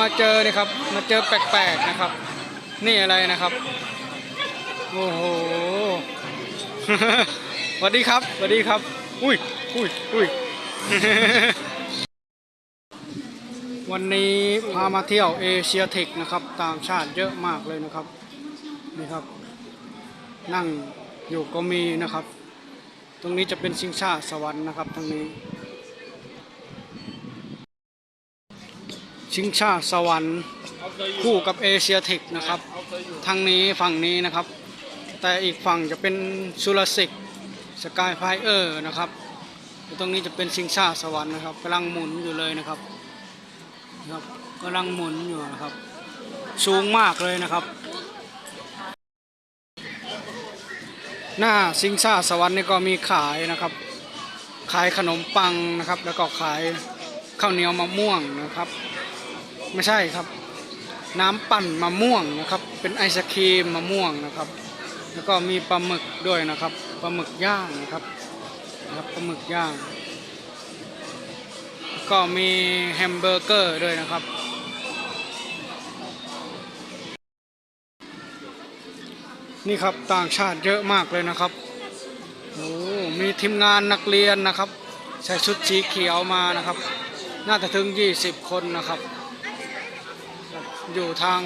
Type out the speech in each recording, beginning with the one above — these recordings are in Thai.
มาเจอนี่ครับ มาเจอแปลกๆนะครับ นี่อะไรนะครับ โอ้โหสวัสดีครับสวัสดีครับ อุ้ยอุ้ยอุ้ยวันนี้พามาเที่ยวเอเชียเทคนะครับ ตางชาติเยอะมากเลยนะครับ นี่ครับ นั่งอยู่ก็มีนะครับ ตรงนี้จะเป็นชิงชาสวรรค์นะครับทางนี้ ชิงชาสวรรค์ คู่กับเอเชียเทคนะครับ ทางนี้ฝั่งนี้นะครับ แต่อีกฝั่งจะเป็นสุรสิกสกายไฟเออร์นะครับตรงนี้จะเป็นชิงชาสวรรค์นะครับกำลังหมุนอยู่เลยนะครับนะครับกำลังหมุนอยู่นะครับ สูงมากเลยนะครับ หน้าซิงซ่าสวรรค์นี่ก็มีขายนะครับ ขายขนมปังนะครับ แล้วก็ขายข้าวเหนียวมะม่วงนะครับ ไม่ใช่ครับ น้ำปั่นมะม่วงนะครับ เป็นไอศครีมมะม่วงนะครับ แล้วก็มีปลาหมึกด้วยนะครับปลาหมึกย่างนะครับนะครับปลาหมึกย่าง ก็มีแฮมเบอร์เกอร์ด้วยนะครับ นี่ครับต่างชาติเยอะมากเลยนะครับโอ้มีทีมงานนักเรียนนะครับ ใส่ชุดสีเขียวมานะครับ น่าจะถึง 20 คนนะครับ อยู่ทาง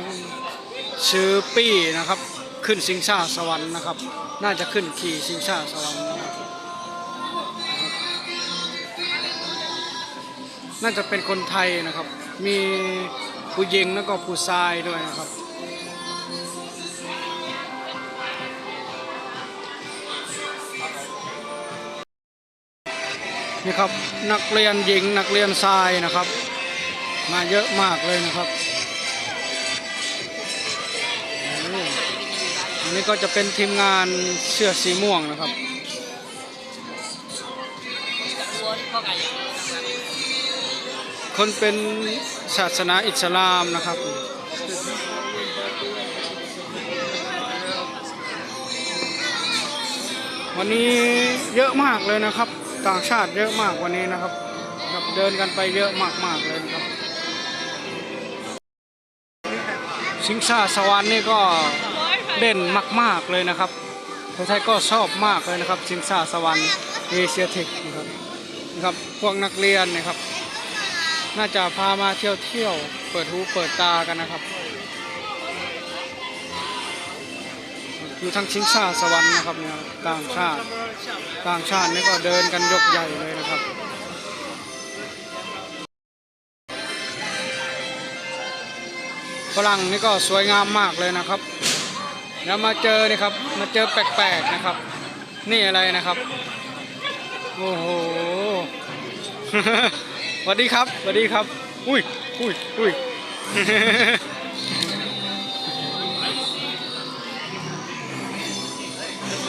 ชื่อปี้นะครับ ขึ้นสิงชาสวรรค์นะครับ น่าจะขึ้นขี่สิงชาสวรรค์นะครับ น่าจะเป็นคนไทยนะครับ มีผู้หญิงแล้วก็ผู้ชายด้วยนะครับนี่ครับนักเรียนหญิงนักเรียนชายนะครับ มาเยอะมากเลยนะครับ นนี้ก็จะเป็นทีมงานเสื้อสีม่วงนะครับ คนเป็นศาสนาอิสลามนะครับวันนี้เยอะมากเลยนะครับ ต่างชาติเยอะมากวันนี้นะครับครับเดินกันไปเยอะมากๆเลยนะครับ สิงชาสวรรค์นี่ก็ เด่นมาก ๆเลยนะครับคนไทยก็ชอบมากเลยนะครับสิงชาสวรรค์เอเชียเทคนะครับนะครับพวกนักเรียนนะครับ น่าจะพามาเที่ยวเที่ยวเปิดหูเปิดตากันนะครับ อยู่ทั้งชิงชาสวรรค์นะครับเนี่ยต่างชาติต่างชาตินี่ก็เดินกันยกใหญ่เลยนะครับฝรั่งนี่ก็สวยงามมากเลยนะครับ แล้วมาเจอนี่ครับ มาเจอแปลกๆนะครับ นี่อะไรนะครับ โอ้โหสวัสดีครับสวัสดีครับ อุ้ยอุ้ยอุ้ย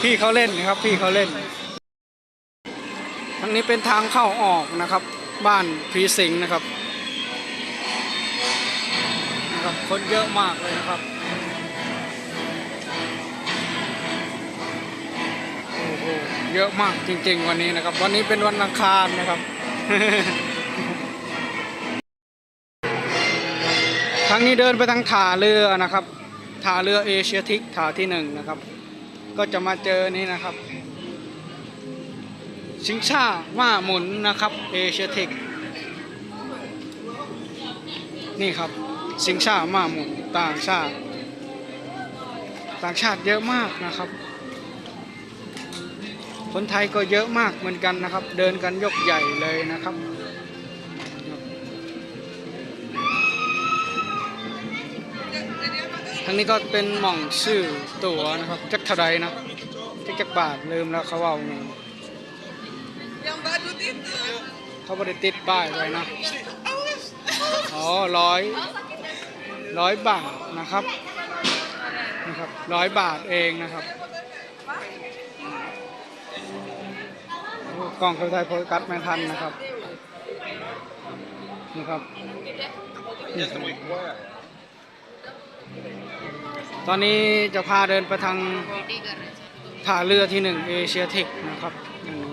พี่เขาเล่นนะครับ พี่เขาเล่นทางนี้เป็นทางเข้าออกนะครับ บ้านผีสิงนะครับนะครับ คนเยอะมากเลยนะครับ เยอะมากจริง ๆ วันนี้นะครับ วันนี้เป็นวันอังคารนะครับ ทางนี้เดินไปทางท่าเรือนะครับท่าเรือเอเชียทิกท่าที่หนึ่งนะครับ ก็จะมาเจอนี่นะครับ ชิงชาว่าหมุนนะครับเอเชียเทคนี่ครับชิงชามาหมุนต่างชาติ ต่างชาติเยอะมากนะครับ คนไทยก็เยอะมากเหมือนกันนะครับ เดินกันยกใหญ่เลยนะครับทางนี้ก็เป็นหม่องชื่อตั๋วนะครับจักเท่าใดนะจักจักบาทลืมแล้วเขาเอาเขาไม่ได้ติดป้ายไว้นะอ๋อร้อยร้อยบาทนะครับนะครับร้อยบาทเองนะครับโอ้ กล้องเขาไทยโพสกัดไม่ทันนะครับนะครับนี่ตอนนี้จะพาเดินไปทางท่าเรือที่หนึ่งเอเชียเทคนะครับอืม